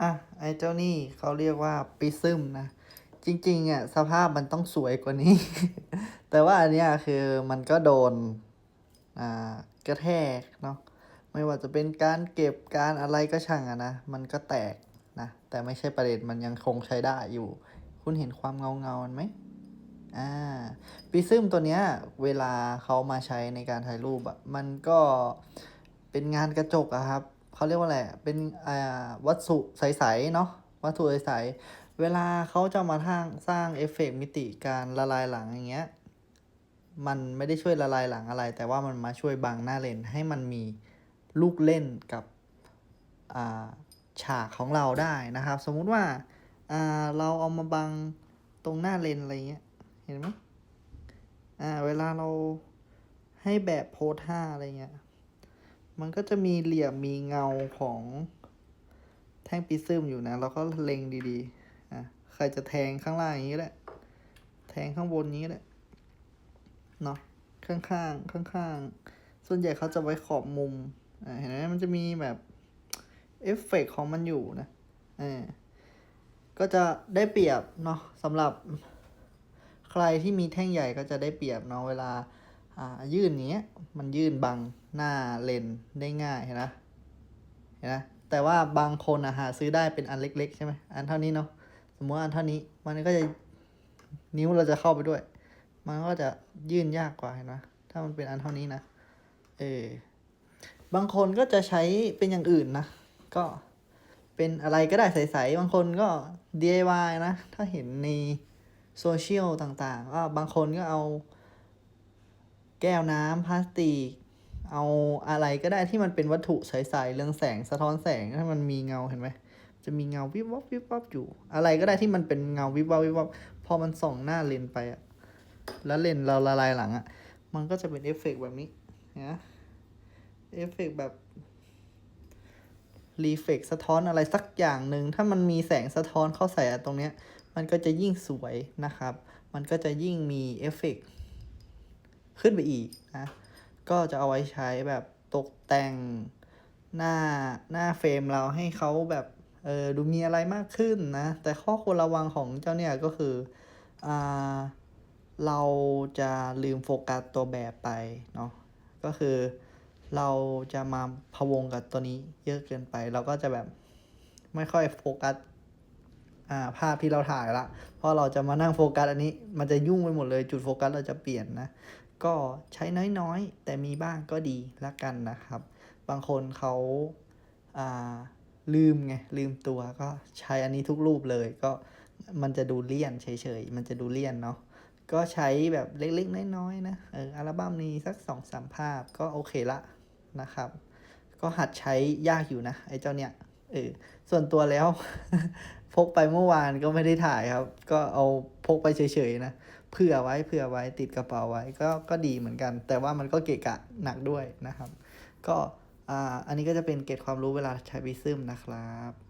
อะไอ้เจ้านี่เขาเรียกว่าปิซึมนะ จริงๆอะสภาพมันต้องสวยกว่านี้ แต่ว่าอันเนี้ยคือมันก็โดนอ่ากระแทกเนาะไม่ว่าจะเป็นการเก็บการอะไรก็ช่างอะนะ มันก็แตกนะ แต่ไม่ใช่ประเด็นมันยังคงใช้ได้อยู่ คุณเห็นความเงาเงาๆมันไหมอ่าปิซึมตัวเนี้ย เวลาเขามาใช้ในการถ่ายรูปอะมันก็เป็นงานกระจกอะครับ เขาเรียกว่าอะไรเป็นอ่าวัสดุใสๆเนาะวัตถุใสๆเวลาเขาจะมาทางสร้างเอฟเฟกต์มิติการละลายหลังอย่างเงี้ยมันไม่ได้ช่วยละลายหลังอะไร แต่ว่ามันมาช่วยบังหน้าเลนให้มันมีลูกเล่นกับอ่าฉากของเราได้นะครับ สมมุติว่าาเราเอามาบังตรงหน้าเลนอะไรเงี้ยเห็นไหมเวลาเราให้แบบโพสท่าอะไรเงี้ย มันก็จะมีเหลี่ยมมีเงาของแท่งปิซึมอยู่นะ เราก็เล็งดีๆอะใครจะแทงข้างล่างอย่างนี้แหละ แทงข้างบนนี้แหละ เนาะข้างข้างข้างข้างๆ ส่วนใหญ่เขาจะไว้ขอบมุม อ่า เห็นไหมมันจะมีแบบเอฟเฟกต์ของมันอยู่นะ อ่า ก็จะได้เปรียบเนาะสำหรับใครที่มีแท่งใหญ่ก็จะได้เปรียบเนาะเวลา ยื่นอย่างเงี้ยมันยื่นบังหน้าเลนได้ง่ายเห็นนะเห็นนะแต่ว่าบางคนอะหาซื้อได้เป็นอันเล็ก ๆ ใช่ไหมอันเท่านี้เนาะสมมติอันเท่านี้มันก็จะนิ้วเราจะเข้าไปด้วย มันก็จะยื่นยากกว่าเห็นไหมถ้ามันเป็นอันเท่านี้นะเออบางคนก็จะใช้เป็นอย่างอื่นนะ ก็เป็นอะไรก็ได้ใสๆบางคนก็ DIY นะ ถ้าเห็นในโซเชียลต่างๆก็บางคนก็เอา แก้วน้ำพลาสติก เอาอะไรก็ได้ที่มันเป็นวัตถุใสๆเรื่องแสงสะท้อนแสงให้มันมีเงาเห็นไหมจะมีเงาวิบวับวิบวับอยู่ อะไรก็ได้ที่มันเป็นเงาวิบวับวิบวับพอมันส่องหน้าเลนไปอะแล้วเลนเราละลายหลังอะมันก็จะเป็นเอฟเฟกต์แบบนี้นะเอฟเฟกต์แบบรีเฟกสะท้อนอะไรสักอย่างหนึ่งถ้ามันมีแสงสะท้อนเข้าใส่ตรงเนี้ย มันก็จะยิ่งสวยนะครับ มันก็จะยิ่งมีเอฟเฟกต์ ขึ้นไปอีกนะก็จะเอาไว้ใช้แบบตกแต่งหน้าหน้าเฟรมเราให้เขาแบบเออดูมีอะไรมากขึ้นนะ แต่ข้อควรระวังของเจ้าเนี่ยก็คืออ่าเราจะลืมโฟกัสตัวแบบไปเนาะก็คือเราจะมาพะวงกับตัวนี้เยอะเกินไป เราก็จะแบบไม่ค่อยโฟกัส อ่าภาพที่เราถ่ายละเพราะเราจะมานั่งโฟกัสอันนี้ มันจะยุ่งไปหมดเลยจุดโฟกัสเราจะเปลี่ยนนะ ก็ใช้น้อยๆ แต่มีบ้างก็ดีละกันนะครับ บางคนเขาอ่าลืมไงลืมตัวก็ใช้อันนี้ทุกรูปเลยก็มันจะดูเลี่ยนเฉยๆ มันจะดูเลี่ยนเนาะก็ใช้แบบเล็กๆ น้อยๆนะเอออัลบั้มนี้สักสองสามภาพก็โอเคละนะครับ ก็หัดใช้ยากอยู่นะ ไอ้เจ้าเนี่ยเออส่วนตัวแล้ว พกไปเมื่อวานก็ไม่ได้ถ่ายครับ ก็เอาพกไปเฉยๆนะเผื่อไว้เผื่อไว้ติดกระเป๋าไว้ก็ก็ดีเหมือนกัน แต่ว่ามันก็เกะกะหนักด้วยนะครับ ก็อ่าอันนี้ก็จะเป็นเกร็ดความรู้เวลาใช้วิซึมนะครับ